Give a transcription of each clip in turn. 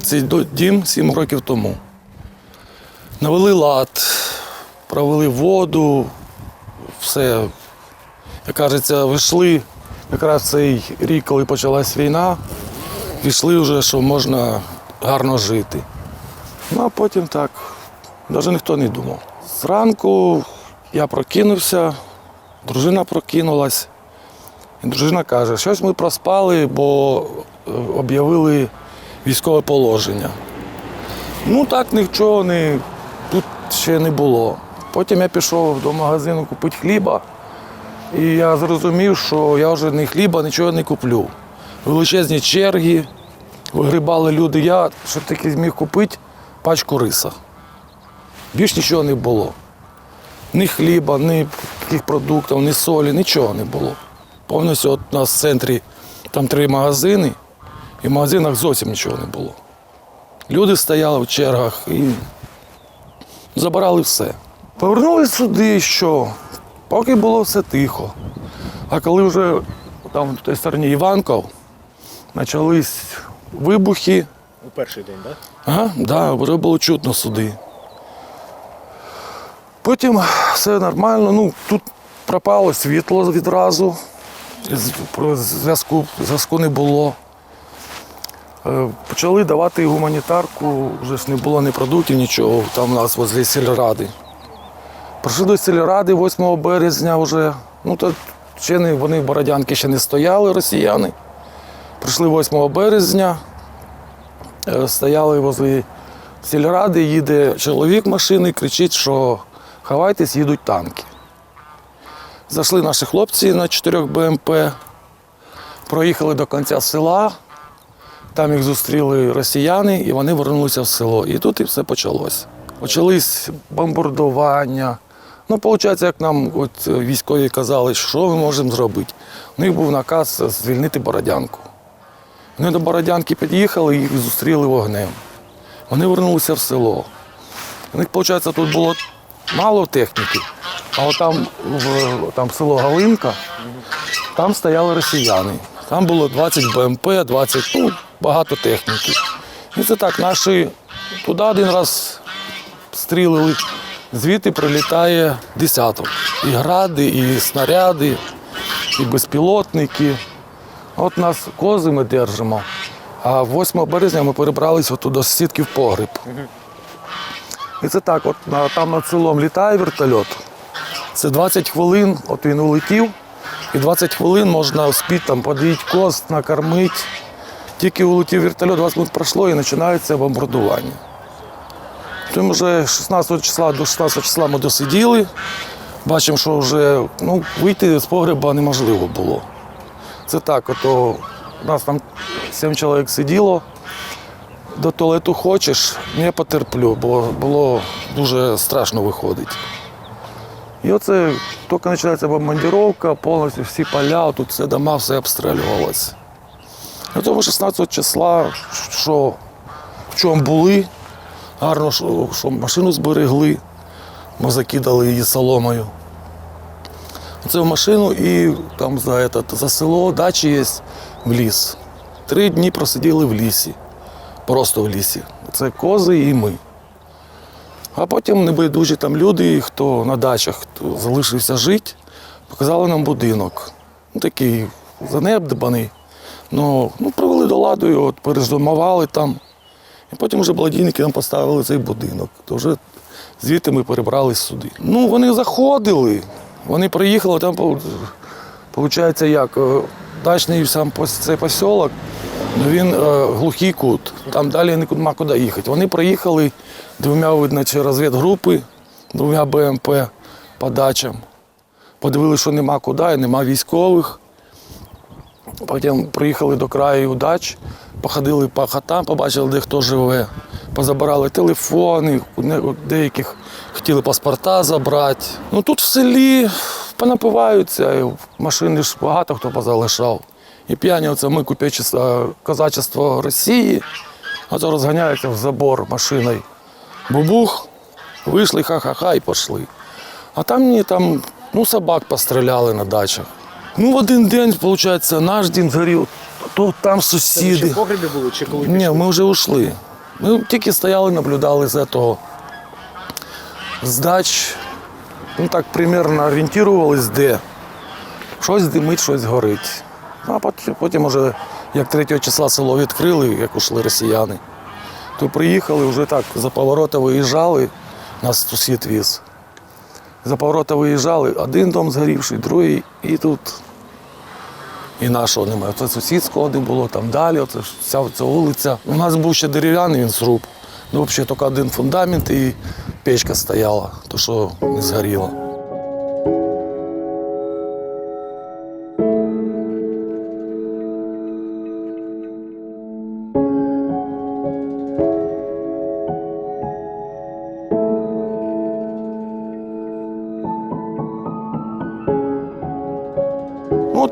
цей дім 7 років тому. Навели лад, провели воду, все. Як кажеться, вийшли якраз цей рік, коли почалась війна, війшли вже, що можна гарно жити. Ну а потім так, навіть ніхто не думав. Зранку я прокинувся, дружина прокинулась. І дружина каже, щось ми проспали, бо е, об'явили військове положення. Ну так нічого не, тут ще не було. Потім я пішов до магазину купити хліба, і я зрозумів, що я вже ні хліба, нічого не куплю. Величезні черги, вигрібали люди. Я щоб таки зміг купити пачку риса. Більш нічого не було. Ні хліба, ні яких продуктів, ні солі, нічого не було. Повністю от у нас в центрі там три магазини, і в магазинах зовсім нічого не було. Люди стояли в чергах і забирали все. Повернулися сюди, що поки було все тихо. А коли вже там в той стороні Іванков почались вибухи, У перший день, так? Ага, да, вже було чутно суди. Потім все нормально. Ну, тут пропало світло відразу. Зв'язку, зв'язку не було. Е, Почали давати гуманітарку, вже не було ні продуктів, нічого. Там у нас возле сільради. Прийшли до сільради 8 березня вже. Ну, то ще не, вони в Бородянки ще не стояли, росіяни. Прийшли 8 березня. Е, стояли возле сільради, їде чоловік машини, кричить, що ховайтесь, їдуть танки. Зайшли наші хлопці на 4 БМП, проїхали до кінця села, там їх зустріли росіяни і вони вернулися в село. І тут і все почалось. Почались бомбардування. Ну, виходить, як нам от військові казали, що ми можемо зробити. У них був наказ звільнити Бородянку. Вони до Бородянки під'їхали і їх зустріли вогнем. Вони вернулися в село. У них, виходить, тут було мало техніки, а от там, в, там село Галинка, там стояли росіяни. Там було 20 БМП, 20, ну, багато техніки. І це так, наші туди один раз стрілили, звідти прилітає десяток. І гради, і снаряди, і безпілотники. От нас кози ми держимо, а 8 березня ми перебралися до сітки в погреб. І це так, от там над селом літає вертольот. Це 20 хвилин, от він улетів, і 20 хвилин можна вспіти там подоїти коз, накормити. Тільки улетів вертольот, 20 минут пройшло і починається бомбардування. Тому вже 16 числа до 16 числа ми досиділи. Бачимо, що вже ну, вийти з погреба неможливо було. Це так, ото нас там сім чоловік сиділо. До туалету хочеш, не потерплю, бо було дуже страшно виходити. І оце тільки починається бомбардировка, повністю всі поля, тут все дома, все обстрілювалося. І тому 16 числа, що в чому були, гарно, що, що машину зберегли, ми закидали її соломою. Це в машину і там за, этот, за село дачі є в ліс. Три дні просиділи в лісі, просто в лісі. Це кози і ми. А потім небайдужі там люди, хто на дачах хто залишився жити, показали нам будинок. Ну, такий занедбаний. Ну, ну, привели до ладу, його, от, там. І потім вже благодійники нам поставили цей будинок. То вже звідти ми перебрались сюди. Ну, вони заходили, вони приїхали, там, виходить, як, е, дачний сам цей посілок, ну, він е, глухий кут, там далі нема куди їхати. Вони приїхали двома, видно, чи розвідгрупи, двома БМП по дачам. Подивилися, що нема куди, і нема військових. Потім приїхали до краю дач, походили по хатам, побачили, де хто живе. Позабирали телефони, деяких хотіли паспорта забрати. Ну тут в селі понапиваються, машини ж багато хто позалишав. І п'яні оце ми купечество, козачество Росії, а то розганяються в забор машиною. Бубух, вийшли ха-ха-ха і пішли. А там ні, там ну, собак постріляли на дачах. Ну, в один день, виходить, наш дім згорів, то там Це ще сусіди. в погребі були чи коли Ні, пішли? ми вже ушли. Ми тільки стояли, наблюдали з того з дач. Ну так примерно орієнтувалися, де щось димить, щось горить. А потім, уже, як 3 числа село відкрили, як ушли росіяни, то приїхали вже так, за поворота виїжджали, нас сусід віз. За поворота виїжджали, один дом згорівший, другий, і тут і нашого немає. Це сусідського не було, там далі, оце вся ця вулиця. У нас був ще дерев'яний він сруб. Ну, взагалі тільки один фундамент і печка стояла, то що не згоріло.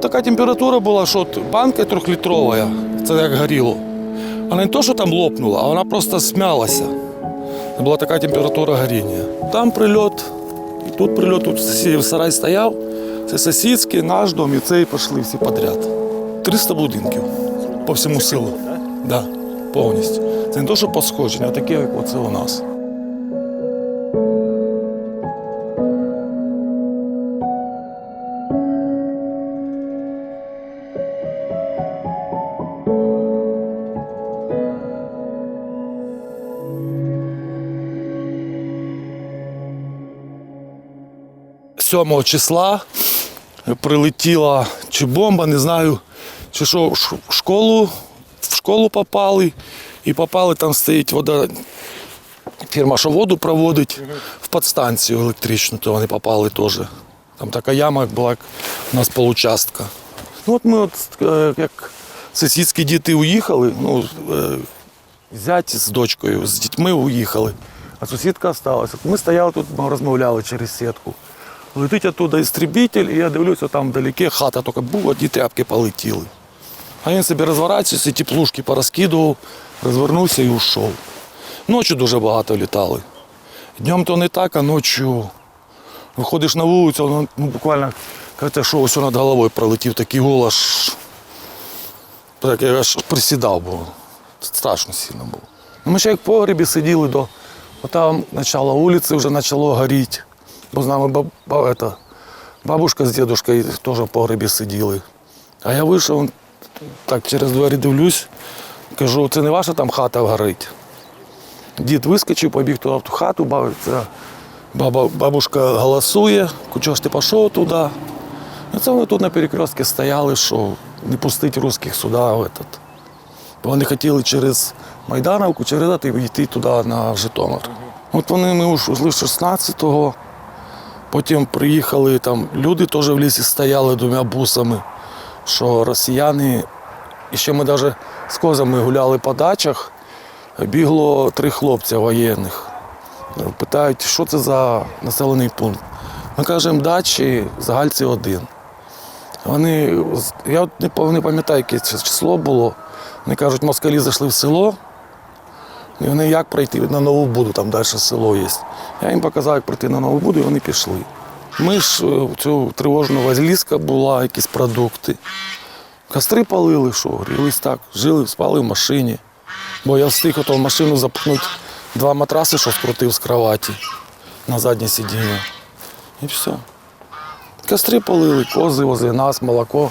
Така температура була, що банка трьохлітрова, це як горіло. Вона не то, що там лопнула, а вона просто смялася. Це була така температура горіння. Там прильот, і тут прильот, тут сусідів сарай стояв. Це сусідський, наш дом і цей пішли всі підряд. 300 будинків по всьому селу. Да, повністю. Це не то, що посходження, а таке, як оце у нас. Сьомого числа прилетіла чи бомба, не знаю, чи що в школу, в школу попали, і попали, там стоїть вода. Фірма, що воду проводить в підстанцію електричну, то вони попали теж. Там така яма була, як у нас получастка. Ну от ми, от, е, як сусідські діти уїхали, ну, е, зять з дочкою, з дітьми уїхали, а сусідка залишилася. Ми стояли тут, розмовляли через сітку. Летить оттуда істребитель, і я дивлюся, там вдалеке хата тільки був, одні тряпки полетіли. А він собі розворачується, ті плушки порозкидував, розвернувся і ушов. Ночі дуже багато літали. Днем то не так, а ночі виходиш на вулицю, воно ну, буквально кажете, що ось над головою пролетів такий голос. Так я аж присідав, бо страшно сильно було. Ми ще як в погребі сиділи до там начало вулиці вже почало горіти. Бо з нами баб, баб, это, бабушка з дідушкою теж в погребі сиділи. А я вийшов, так через двері дивлюсь, кажу, це не ваша там хата горить. Дід вискочив, побіг туди в ту хату, баб- це баба, бабушка голосує, чого ж ти пішов туди. І це вони тут на перекрестці стояли, що не пустить русських сюди. В этот. Бо вони хотіли через Майдановку, через это, і йти туди на Житомир. От вони ми ушли 16-го, потім приїхали там, люди теж в лісі стояли двома бусами, що росіяни, і ще ми навіть з козами гуляли по дачах, бігло три хлопця воєнних. Питають, що це за населений пункт. Ми кажемо, дачі, Загальці один. Вони, я не пам'ятаю, яке це число було. Вони кажуть, москалі зайшли в село. І вони як пройти на Нову Буду, там далі село є. Я їм показав, як пройти на Нову Буду, і вони пішли. Ми ж е, цю тривожну вазлізка була, якісь продукти. Костри палили, що грілись так, жили, спали в машині. Бо я встиг в машину запхнути два матраси, що скрутив з кроваті на заднє сидіння. І все. Костри полили, кози возле нас, молоко.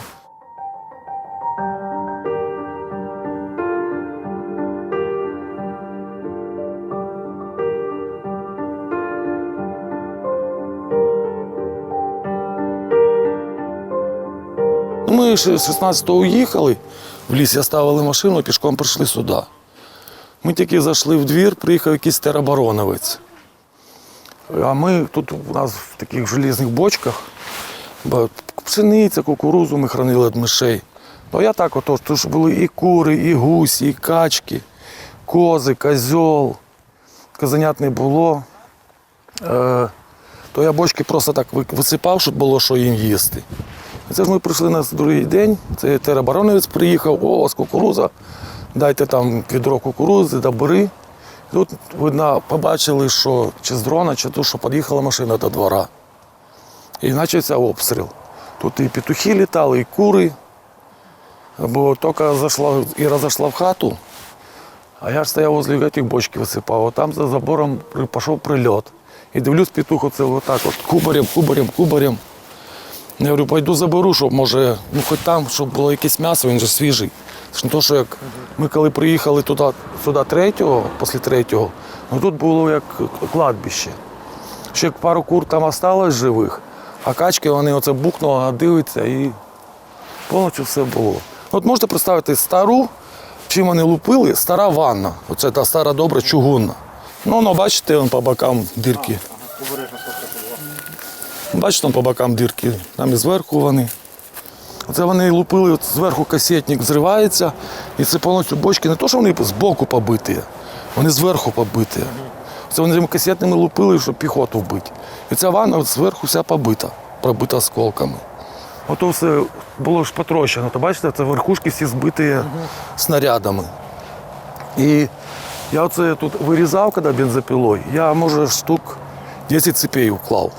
Ще з 16-го уїхали в ліс, я ставили машину, пішком прийшли сюди. Ми тільки зайшли в двір, приїхав якийсь теробороновець. А ми тут у нас в таких желізних бочках ба- пшениця, кукурузу ми хранили від мишей. Ну я так ото, то ж були і кури, і гусі, і качки, кози, козьол. Козенят не було. Е, то я бочки просто так висипав, щоб було що їм їсти. І Це ж ми прийшли на другий день. Це теробороновець приїхав, о, у вас кукуруза, дайте там відро кукурузи, добри. Тут, видно, побачили, що чи з дрона, чи то, що під'їхала машина до двора. І почався обстріл. Тут і петухи літали, і кури. Бо тільки зайшла, Іра зайшла в хату, А я ж стояв возле этих бочки висипав, а там за забором пішов прильот. І дивлюсь, петух оце отак от кубарем, кубарем, кубарем. Я говорю, пойду заберу, щоб може, ну хоч там, щоб було якесь м'ясо, він же свіжий. Це не то, що як ми коли приїхали туди, сюди третього, після третього, ну тут було як кладбище. Ще як пару кур там осталось живих, а качки вони оце бухнуло, вона дивиться і повністю все було. От можете представити стару, чим вони лупили, стара ванна. Оце та стара добра чугунна. Ну, ну бачите, вон по бокам дірки. Бачите, там по бокам дірки, там і зверху вони. Оце вони лупили, от зверху касетник зривається, і це повністю бочки не то, що вони збоку побиті, вони зверху побиті. Це вони цими касетними лупили, щоб піхоту вбити. І ця ванна от зверху вся побита, пробита осколками. Ото все було ж потрощено. То бачите, це верхушки всі збиті снарядами. І я оце тут вирізав, коли бензопилою, я, може, штук 10 цепей уклав.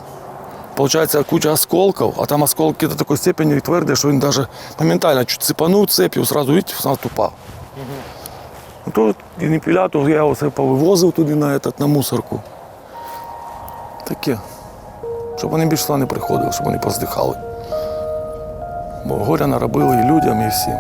Получается куча осколков, а там осколки до такой степени твердые, что он даже моментально чуть цепанул цепью, сразу, видите, сразу упав. Ну, то генепілятор я оце повивозив туди на, этот, на мусорку. Таке. Щоб вони більше сюди не приходили, щоб вони поздихали. Бо горя наробили і людям, і всім.